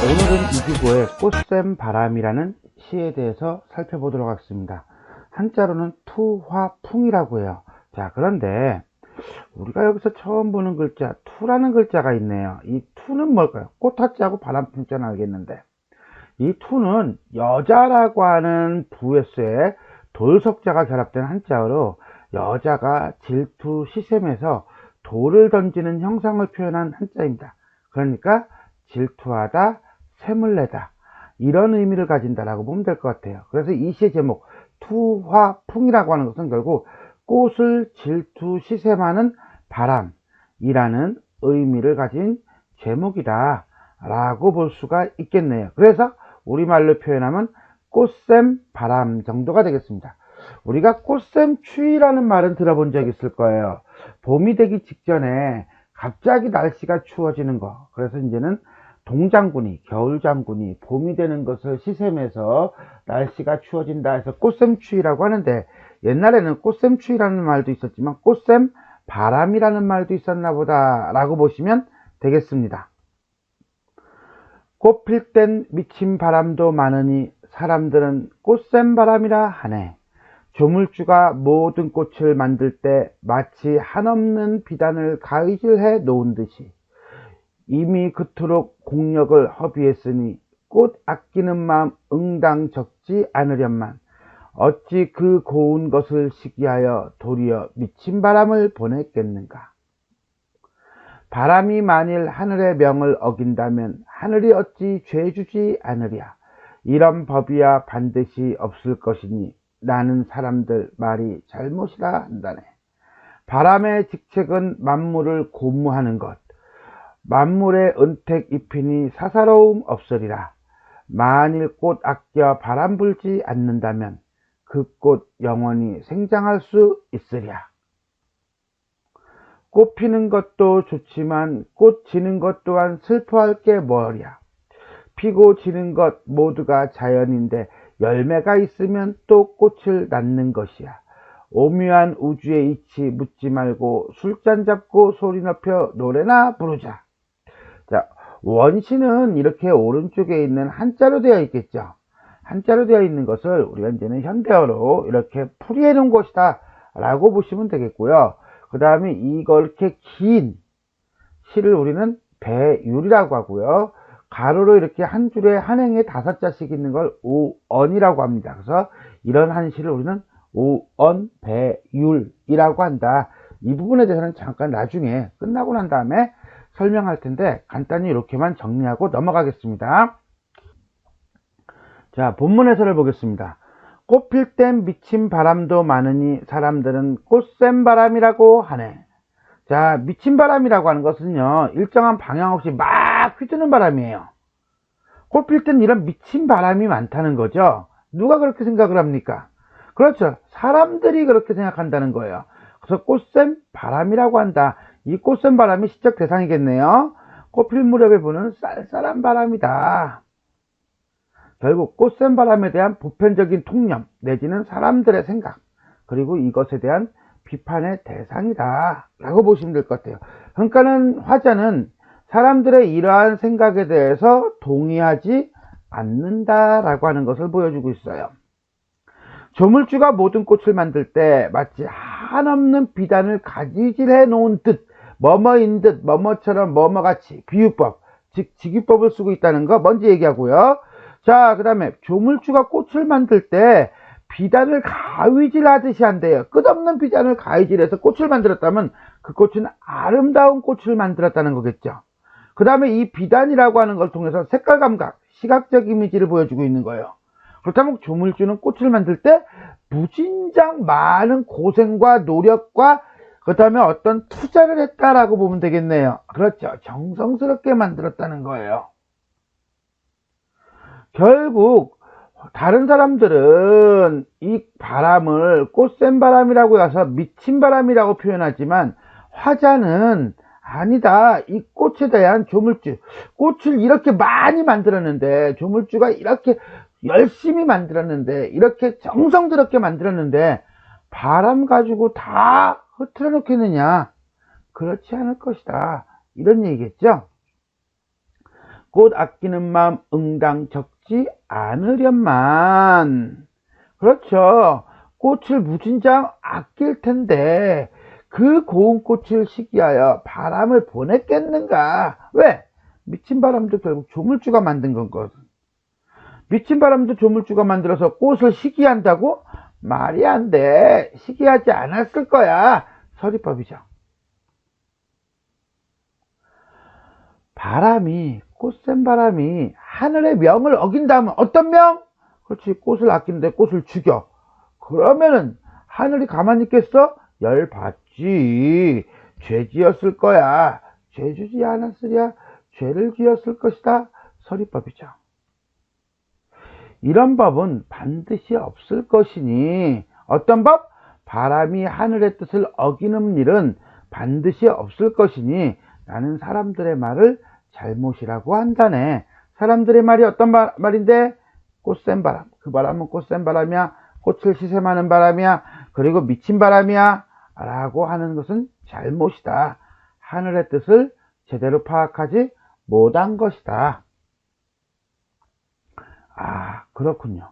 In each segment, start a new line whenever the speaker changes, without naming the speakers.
오늘은 이기고의 꽃샘 바람이라는 시에 대해서 살펴보도록 하겠습니다. 한자로는 투화풍이라고 해요. 자, 그런데 우리가 여기서 처음 보는 글자 투라는 글자가 있네요. 이 투는 뭘까요? 꽃하자하고 바람풍자는 알겠는데 이 투는 여자라고 하는 부에서의 돌석자가 결합된 한자어로 여자가 질투 시샘에서 돌을 던지는 형상을 표현한 한자입니다. 그러니까 질투하다, 샘을 내다 이런 의미를 가진다라고 보면 될 것 같아요. 그래서 이 시의 제목 투화풍이라고 하는 것은 결국 꽃을 질투 시샘하는 바람이라는 의미를 가진 제목이다 라고 볼 수가 있겠네요. 그래서 우리말로 표현하면 꽃샘 바람 정도가 되겠습니다. 우리가 꽃샘 추위라는 말은 들어본 적 있을 거예요. 봄이 되기 직전에 갑자기 날씨가 추워지는 거. 그래서 이제는 동장군이, 겨울장군이 봄이 되는 것을 시샘해서 날씨가 추워진다 해서 꽃샘추위라고 하는데 옛날에는 꽃샘추위라는 말도 있었지만 꽃샘 바람이라는 말도 있었나 보다 라고 보시면 되겠습니다. 꽃 필 땐 미친 바람도 많으니 사람들은 꽃샘 바람이라 하네. 조물주가 모든 꽃을 만들 때 마치 한없는 비단을 가위질해 놓은 듯이 이미 그토록 공력을 허비했으니 꽃 아끼는 마음 응당 적지 않으련만 어찌 그 고운 것을 시기하여 도리어 미친 바람을 보냈겠는가. 바람이 만일 하늘의 명을 어긴다면 하늘이 어찌 죄 주지 않으랴. 이런 법이야 반드시 없을 것이니 나는 사람들 말이 잘못이라 한다네. 바람의 직책은 만물을 고무하는 것. 만물의 은택 잎이니 사사로움 없으리라. 만일 꽃 아껴 바람 불지 않는다면 그 꽃 영원히 생장할 수 있으랴. 꽃 피는 것도 좋지만 꽃 지는 것 또한 슬퍼할 게 뭐랴. 피고 지는 것 모두가 자연인데 열매가 있으면 또 꽃을 낳는 것이야. 오묘한 우주의 이치 묻지 말고 술잔 잡고 소리 높여 노래나 부르자. 자, 원시는 이렇게 오른쪽에 있는 한자로 되어 있겠죠. 한자로 되어 있는 것을 우리가 이제는 현대어로 이렇게 풀이해 놓은 것이다 라고 보시면 되겠고요. 그 다음에 이걸 이렇게 긴 시를 우리는 배율이라고 하고요. 가로로 이렇게 한 줄에 한 행에 다섯 자씩 있는 걸 오언이라고 합니다. 그래서 이런 한시를 우리는 오언 배율이라고 한다. 이 부분에 대해서는 잠깐 나중에 끝나고 난 다음에 설명할 텐데 간단히 이렇게만 정리하고 넘어가겠습니다. 자, 본문 해설을 보겠습니다. 꽃필 땐 미친 바람도 많으니 사람들은 꽃샘 바람이라고 하네. 자, 미친 바람이라고 하는 것은요, 일정한 방향 없이 막 휘두는 바람이에요. 꽃필 땐 이런 미친 바람이 많다는 거죠. 누가 그렇게 생각을 합니까? 그렇죠. 사람들이 그렇게 생각한다는 거예요. 그래서 꽃샘 바람이라고 한다. 이 꽃샘 바람이 시적 대상이겠네요. 꽃필 무렵에 부는 쌀쌀한 바람이다. 결국 꽃샘 바람에 대한 보편적인 통념 내지는 사람들의 생각 그리고 이것에 대한 비판의 대상이다 라고 보시면 될 것 같아요. 그러니까는 화자는 사람들의 이러한 생각에 대해서 동의하지 않는다 라고 하는 것을 보여주고 있어요. 조물주가 모든 꽃을 만들 때 마치 한없는 비단을 가지질해 놓은 듯 뭐뭐인 듯 뭐뭐처럼 뭐뭐같이 비유법 즉 직유법을 쓰고 있다는 거 먼저 얘기하고요. 자, 그 다음에 조물주가 꽃을 만들 때 비단을 가위질 하듯이 한대요. 끝없는 비단을 가위질해서 꽃을 만들었다면 그 꽃은 아름다운 꽃을 만들었다는 거겠죠. 그 다음에 이 비단이라고 하는 걸 통해서 색깔 감각, 시각적 이미지를 보여주고 있는 거예요. 그렇다면 조물주는 꽃을 만들 때 무진장 많은 고생과 노력과 그 다음에 어떤 투자를 했다라고 보면 되겠네요. 그렇죠. 정성스럽게 만들었다는 거예요. 결국 다른 사람들은 이 바람을 꽃샘 바람이라고 해서 미친 바람이라고 표현하지만 화자는 아니다. 이 꽃에 대한 조물주. 꽃을 이렇게 많이 만들었는데, 조물주가 이렇게 열심히 만들었는데, 이렇게 정성스럽게 만들었는데, 바람 가지고 다 흐트러 놓겠느냐? 그렇지 않을 것이다. 이런 얘기겠죠? 꽃 아끼는 마음 응당 적지 않으련만. 그렇죠. 꽃을 무진장 아낄 텐데 그 고운 꽃을 시기하여 바람을 보냈겠는가? 왜? 미친 바람도 결국 조물주가 만든 건거든. 미친 바람도 조물주가 만들어서 꽃을 시기한다고? 말이 안 돼. 시기하지 않았을 거야. 서리법이죠. 바람이, 꽃샘 바람이 하늘의 명을 어긴다면 어떤 명? 그렇지. 꽃을 아끼는데 꽃을 죽여. 그러면은 하늘이 가만히 있겠어? 열 받지. 죄 지었을 거야. 죄 주지 않았으랴. 죄를 지었을 것이다. 서리법이죠. 이런 법은 반드시 없을 것이니 어떤 법? 바람이 하늘의 뜻을 어기는 일은 반드시 없을 것이니 나는 사람들의 말을 잘못이라고 한다네. 사람들의 말이 어떤 바, 말인데? 꽃샘 바람. 그 바람은 꽃샘 바람이야. 꽃을 시샘하는 바람이야. 그리고 미친 바람이야. 라고 하는 것은 잘못이다. 하늘의 뜻을 제대로 파악하지 못한 것이다. 아, 그렇군요.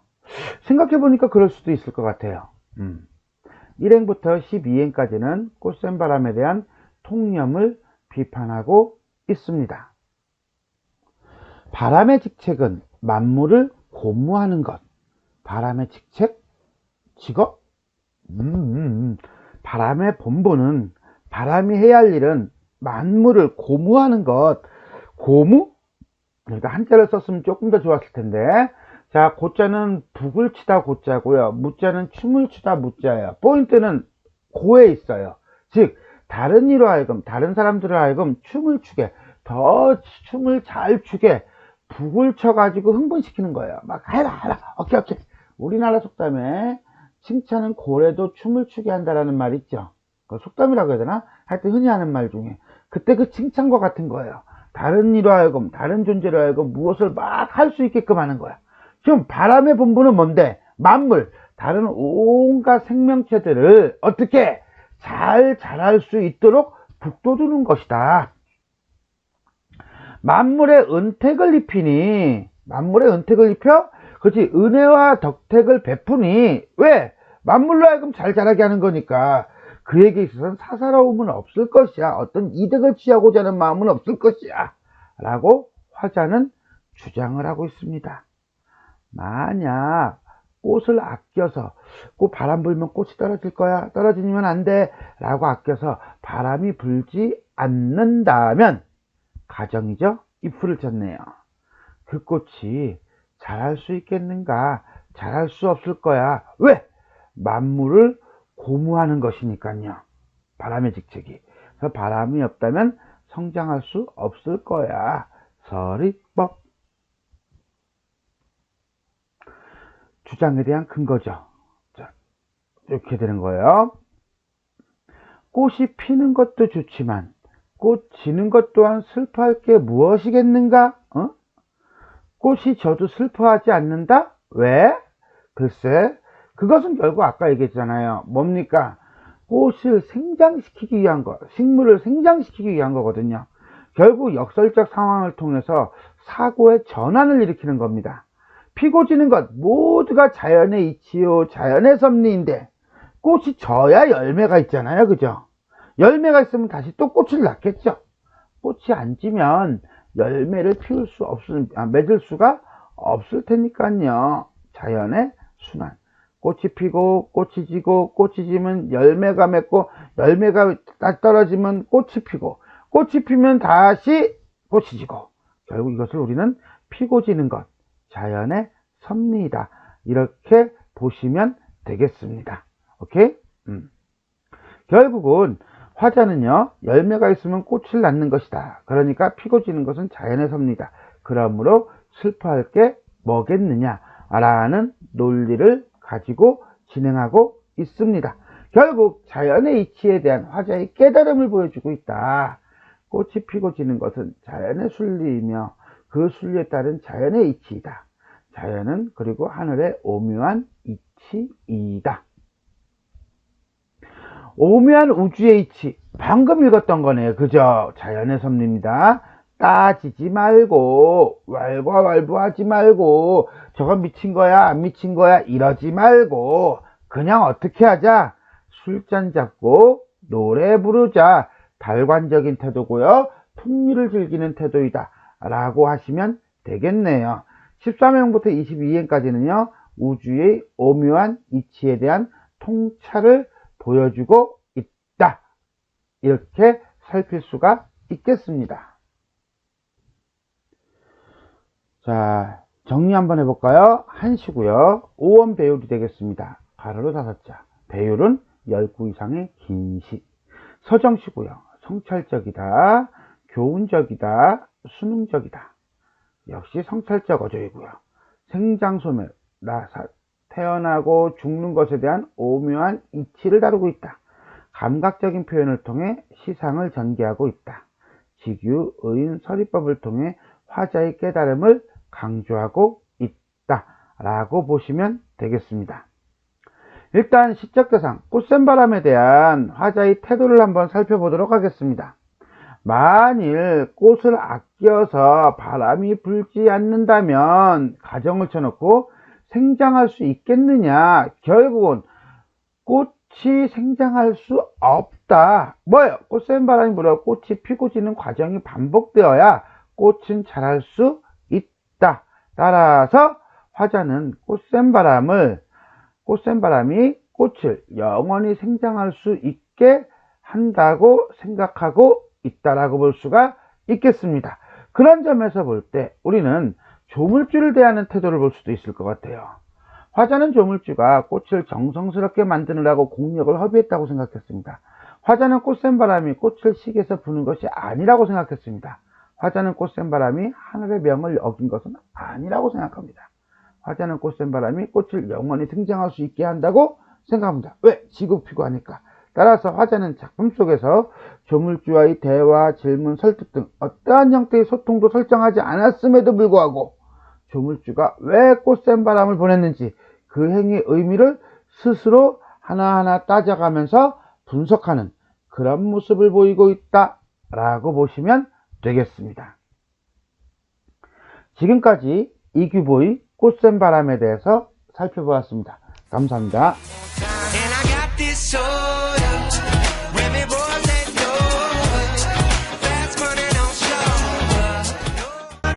생각해보니까 그럴 수도 있을 것 같아요. 음. 1행부터 12행까지는 꽃샘 바람에 대한 통념을 비판하고 있습니다. 바람의 직책은 만물을 고무하는 것. 바람의 직책? 직업? 음, 음, 음. 바람의 본보는 바람이 해야 할 일은 만물을 고무하는 것. 고무? 그러니까 한자를 썼으면 조금 더 좋았을 텐데. 자, 고자는 북을 치다 고자고요. 무자는 춤을 추다 무자예요. 포인트는 고에 있어요. 즉, 다른 이로 하여금, 다른 사람들을 하여금 춤을 추게, 더 춤을 잘 추게, 북을 쳐가지고 흥분시키는 거예요. 막 해라, 해라, 오케이, 오케이. 우리나라 속담에 칭찬은 고래도 춤을 추게 한다라는 말 있죠. 그 속담이라고 해야 되나? 하여튼 흔히 하는 말 중에. 그때 그 칭찬과 같은 거예요. 다른 이로 하여금, 다른 존재로 하여금 무엇을 막 할 수 있게끔 하는 거야. 지금 바람의 본분은 뭔데? 만물, 다른 온갖 생명체들을 어떻게 잘 자랄 수 있도록 북돋우는 것이다. 만물의 은택을 입히니, 만물의 은택을 입혀? 그렇지, 은혜와 덕택을 베푸니, 왜? 만물로 하여금 잘 자라게 하는 거니까. 그에게 있어서는 사사로움은 없을 것이야. 어떤 이득을 취하고자 하는 마음은 없을 것이야. 라고 화자는 주장을 하고 있습니다. 만약 꽃을 아껴서 꽃 바람 불면 꽃이 떨어질 거야. 떨어지면 안 돼. 라고 아껴서 바람이 불지 않는다면 가정이죠. 잎을 쳤네요. 그 꽃이 자랄 수 있겠는가? 자랄 수 없을 거야. 왜? 만물을 고무하는 것이니까요. 바람의 직책이. 그래서 바람이 없다면 성장할 수 없을 거야. 서리법. 주장에 대한 근거죠. 자, 이렇게 되는 거예요. 꽃이 피는 것도 좋지만 꽃 지는 것 또한 슬퍼할 게 무엇이겠는가? 어? 꽃이 져도 슬퍼하지 않는다? 왜? 글쎄, 그것은 결국 아까 얘기했잖아요. 뭡니까? 꽃을 생장시키기 위한 거, 식물을 생장시키기 위한 거거든요. 결국 역설적 상황을 통해서 사고의 전환을 일으키는 겁니다. 피고 지는 것 모두가 자연의 이치요, 자연의 섭리인데 꽃이 져야 열매가 있잖아요. 그죠? 열매가 있으면 다시 또 꽃을 낳겠죠. 꽃이 안 지면 열매를 피울 수 없을, 아, 맺을 수가 없을 테니까요. 자연의 순환. 꽃이 피고 꽃이 지고 꽃이 지면 열매가 맺고 열매가 떨어지면 꽃이 피고 꽃이 피면 다시 꽃이 지고 결국 이것을 우리는 피고 지는 것 자연의 섭리이다. 이렇게 보시면 되겠습니다. 오케이? 음. 결국은 화자는요 열매가 있으면 꽃을 낳는 것이다. 그러니까 피고 지는 것은 자연의 섭리다. 그러므로 슬퍼할 게 뭐겠느냐? 라는 논리를 가지고 진행하고 있습니다. 결국 자연의 이치에 대한 화자의 깨달음을 보여주고 있다. 꽃이 피고 지는 것은 자연의 순리이며 그 순리에 따른 자연의 이치이다. 자연은 그리고 하늘의 오묘한 이치이다. 오묘한 우주의 이치. 방금 읽었던 거네요. 그죠? 자연의 섭리입니다. 따지지 말고 왈가왈부하지 말고 저건 미친 거야 안 미친 거야 이러지 말고 그냥 어떻게 하자? 술잔 잡고 노래 부르자. 달관적인 태도고요. 풍류를 즐기는 태도이다. 라고 하시면 되겠네요. 13행부터 22행까지는요 우주의 오묘한 이치에 대한 통찰을 보여주고 있다. 이렇게 살필 수가 있겠습니다. 자, 정리 한번 해볼까요? 한시고요. 5원 배율이 되겠습니다. 가로로 다섯 자. 배율은 10구 이상의 긴 시. 서정시고요. 성찰적이다. 교훈적이다. 수능적이다. 역시 성찰적 어조이고요. 생장소멸, 나, 사, 태어나고 죽는 것에 대한 오묘한 이치를 다루고 있다. 감각적인 표현을 통해 시상을 전개하고 있다. 직유, 의인, 서리법을 통해 화자의 깨달음을 강조하고 있다. 라고 보시면 되겠습니다. 일단 시적 대상, 꽃샘 바람에 대한 화자의 태도를 한번 살펴보도록 하겠습니다. 만일 꽃을 아껴서 바람이 불지 않는다면 가정을 쳐놓고 생장할 수 있겠느냐? 결국은 꽃이 생장할 수 없다. 뭐예요? 꽃샘 바람이 불어 꽃이 피고 지는 과정이 반복되어야 꽃은 자랄 수 있다. 따라서 화자는 꽃샘 바람을 꽃샘 바람이 꽃을 영원히 생장할 수 있게 한다고 생각하고 있다라고 볼 수가 있겠습니다. 그런 점에서 볼 때 우리는 조물주를 대하는 태도를 볼 수도 있을 것 같아요. 화자는 조물주가 꽃을 정성스럽게 만드느라고 공력을 허비했다고 생각했습니다. 화자는 꽃샘 바람이 꽃을 시계에서 부는 것이 아니라고 생각했습니다. 화자는 꽃샘 바람이 하늘의 명을 어긴 것은 아니라고 생각합니다. 화자는 꽃샘 바람이 꽃을 영원히 등장할 수 있게 한다고 생각합니다. 왜? 지구피고 하니까. 따라서 화자는 작품 속에서 조물주와의 대화, 질문, 설득 등 어떠한 형태의 소통도 설정하지 않았음에도 불구하고 조물주가 왜 꽃샘 바람을 보냈는지 그 행위의 의미를 스스로 하나하나 따져가면서 분석하는 그런 모습을 보이고 있다 라고 보시면 되겠습니다. 지금까지 이규보의 꽃샘 바람에 대해서 살펴보았습니다. 감사합니다.